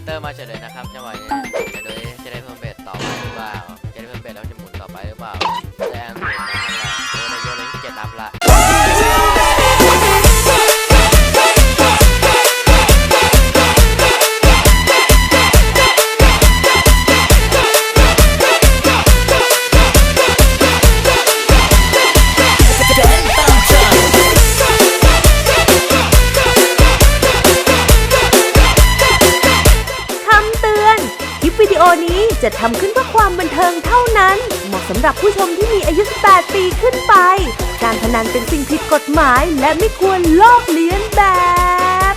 ตเตอร์มาเฉยเลยนะครับจังหวะนี้เดี๋ยวดูดิจะได้เพิ่มเบ็ดต่อไปหรือเปล่า โอนี้จะทำขึ้นเพื่อความบันเทิงเท่านั้น เหมาะสำหรับผู้ชมที่มีอายุ 18 ปีขึ้นไป การพนันเป็นสิ่งผิดกฎหมาย และไม่ควรลอกเลียนแบบ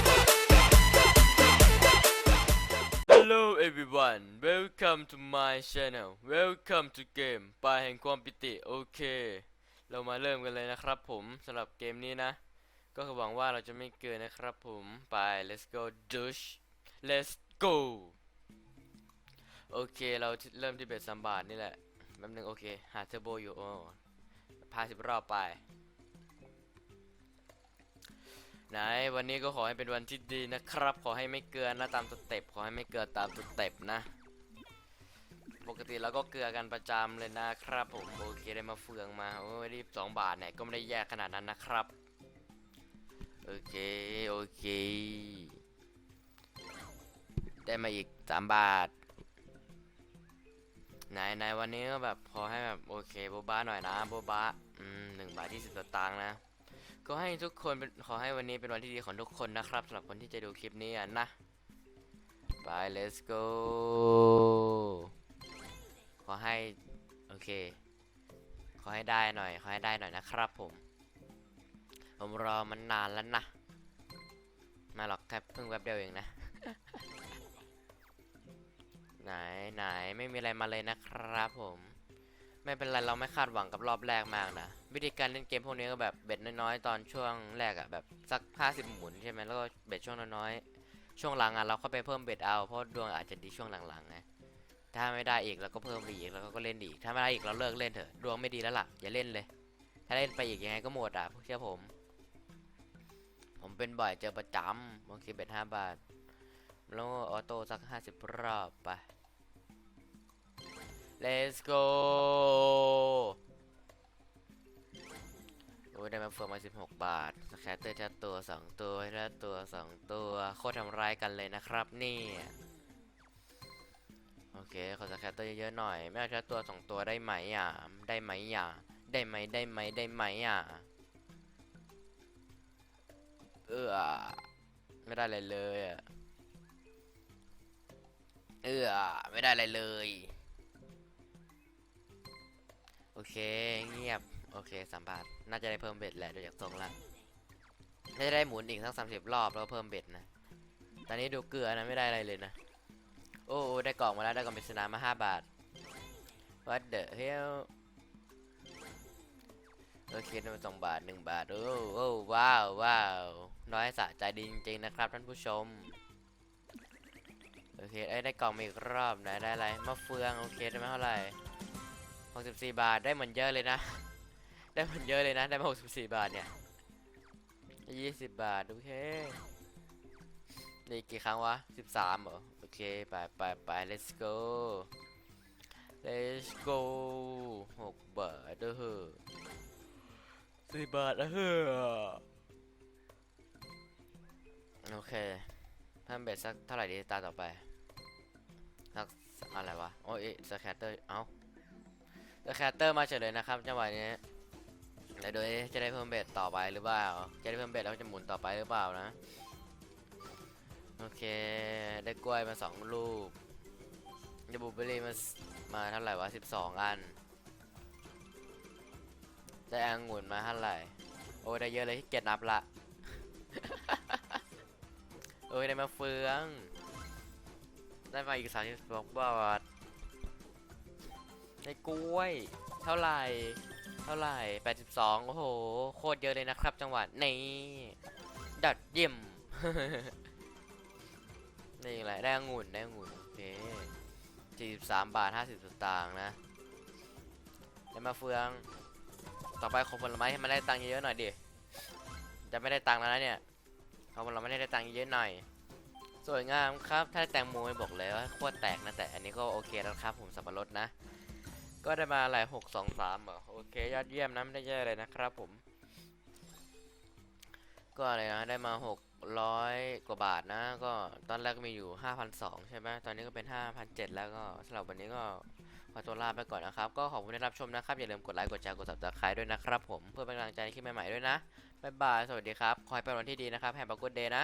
Hello everyone welcome to my channel welcome to game ปลายแห่งความปิติโอเค เรามาเริ่มกันเลยนะครับผมสำหรับเกมนี้นะ ก็หวังว่าเราจะไม่เกินนะครับผมไป let's go douche let's go โอเคเราเริ่มที่เบ็ดซัมบาทนี่แหละแป๊บนึงโอเค หาเทอร์โบอยู่โอ้พาสิบรอบไปไหนวันนี้ก็ขอให้เป็นวันที่ดีนะครับ ขอให้ไม่เกลือนะตามสเต็ปขอให้ไม่เกลือตามสเต็ปนะ ปกติเราก็เกลือกันประจำเลยนะครับผมโอเคได้มาเฟืองมาโอ้ยรีบสองบาทเนี่ยก็ไม่ได้แยกขนาดนั้นนะครับโอเคโอเค ได้มาอีกสามบาท ไหนไหนวันนี้ก็แบบพอให้แบบโอเคโบบ้าหน่อยนะโบบ้าอืมหนึ่งบาทที่สิบตางค์นะ ก็ให้ทุกคนเป็นขอให้วันนี้เป็นวันที่ดีของทุกคนนะครับสำหรับคนที่จะดูคลิปนี้อะนะไป let's go ขอให้โอเค ขอให้ได้หน่อยขอให้ได้หน่อยนะครับผม ผมรอมันนานแล้วนะมาหรอกแค่เพิ่งแวบเดียวเองนะ ไหนไหนไม่มีอะไรมาเลยนะครับผม ไม่เป็นไรเราไม่คาดหวังกับรอบแรกมากนะ วิธีการเล่นเกมพวกนี้ก็แบบเบ็ดน้อยๆตอนช่วงแรกอะแบบสัก 50 หมุนใช่ไหมแล้วก็เบ็ดช่วงน้อยๆช่วงหลังอะเราเข้าไปเพิ่มเบ็ดเอาเพราะดวงอาจจะดีช่วงหลังๆไงถ้าไม่ได้อีกเราก็เพิ่มไปอีกแล้วก็เล่นอีกถ้าไม่ได้อีกเราเลิกเล่นเถอะดวงไม่ดีแล้วล่ะอย่าเล่นเลย ถ้าเล่นไปอีกยังไงก็หมดอะเชื่อผม ผมเป็นบ่อยเจอประจำบางทีเบ็ดห้าบาทแล้วก็ออโต้สักห้าสิบรอบไป let's go โอ้ยได้มาเฟิร์มมา 16 บาทสแคตเตอร์แค่ตัว 2 ตัวแล้วตัว 2 ตัว โคตรทำร้ายกันเลยนะครับนี่โอเค ขอสแคตเตอร์เยอะๆหน่อย ไม่เอาแค่ตัว 2 ตัวได้ไหมอะ ได้ไหมอะ ได้ไหมได้ไหมได้ไหมอะ เออไม่ได้อะไรเลยอะ เออไม่ได้อะไรเลย เคเงียบ โอเคสามบาทน่าจะได้เพิ่มเบ็ดแหละดูจากทรงละน่าจะได้หมุนอีกสักสามสิบรอบแล้วเพิ่มเบ็ดนะ ตอนนี้ดูเกลือนะไม่ได้อะไรเลยนะ โอ้ได้กล่องมาแล้วได้กล่องปริศนามาห้าบาท what the hell โอเคได้มาสองบาทหนึ่งบาท โอ้โอ้ว้าวว้าวน้อยสะใจดีจริงๆนะครับท่านผู้ชม โอเคเอ้ได้กล่องมาอีกรอบนะได้อะไรมะเฟืองโอเคได้มเท่าไหร่ 64 บาทได้เหมือนเยอะเลยนะ ได้เหมือนเยอะเลยนะ ได้มา 64 บาทเนี่ย 20 บาท โอเคนี่กี่ครั้งวะ 13เหรอ โอเค ไปไปไป let's go let's go 6 บาทเด้อเหอะ4บาทเด้อเหอโอเคเพิ่มเบ็ดสักเท่าไหร่ดีตาต่อไปสักอะไรวะ โอ้ยสแคตเตอร์ เอ้า สแคตเตอร์มาเฉยเลยนะครับจังหวะนี้เดี๋ยวดูดิจะได้เพิ่มเบ็ดต่อไปหรือเปล่า จะได้เพิ่มเบ็ดแล้วจะหมุนต่อไปหรือเปล่านะ โอเค ได้กล้วยมาสองลูกได้บลูเบอรี่มา มาเท่าไหร่วะสิบสองอัน ได้องุ่นมาเท่าไหร่ โอ้ยได้เยอะเลยที่เกียจนับละ โอ้ยได้มาเฟือง ได้มาอีกสามสิบสองบาท ในกล้วย เท่าไหร่ เท่าไหร่ 82 โอ้โห โคตรเยอะเลยนะครับ จังหวัดนี้ดัดเยี่ยมนี่แหละได้องุ่นได้องุ่นโอเค43 บาท 50 สตางค์นะได้มาเฟือง ต่อไปขอผลไม้ให้มันได้ตังค์เยอะหน่อยดิ จะไม่ได้ตังค์แล้วนะเนี่ยขอผลไม้ให้ได้ตังค์เยอะหน่อยโซวยงามครับ ถ้าแตงโมบอกเลยว่าโคตรแตกนะแต่อันนี้ก็โอเคแล้วครับ ผมสับปะรดนะ ก็ได้มาหลายหกสองสามอะโอเคยอดเยี่ยมนะไม่ได้แย่เลยนะครับผม ก็อะไรนะได้มาหกร้อยกว่าบาทนะ ก็ตอนแรกมีอยู่ห้าพันสองใช่ไหมตอนนี้ก็เป็นห้าพันเจ็ดแล้วก็สำหรับวันนี้ก็ขอตัวลาไปก่อนนะครับ ก็ขอบคุณที่รับชมนะครับ อย่าลืมกดไลค์กดแชร์กด subscribe ด้วยนะครับผมเพื่อเป็นกำลังใจในคลิปใหม่ๆด้วยนะบ๊ายบายสวัสดีครับขอให้เป็นวันที่ดีนะครับแฮปปี้กูดเดย์นะ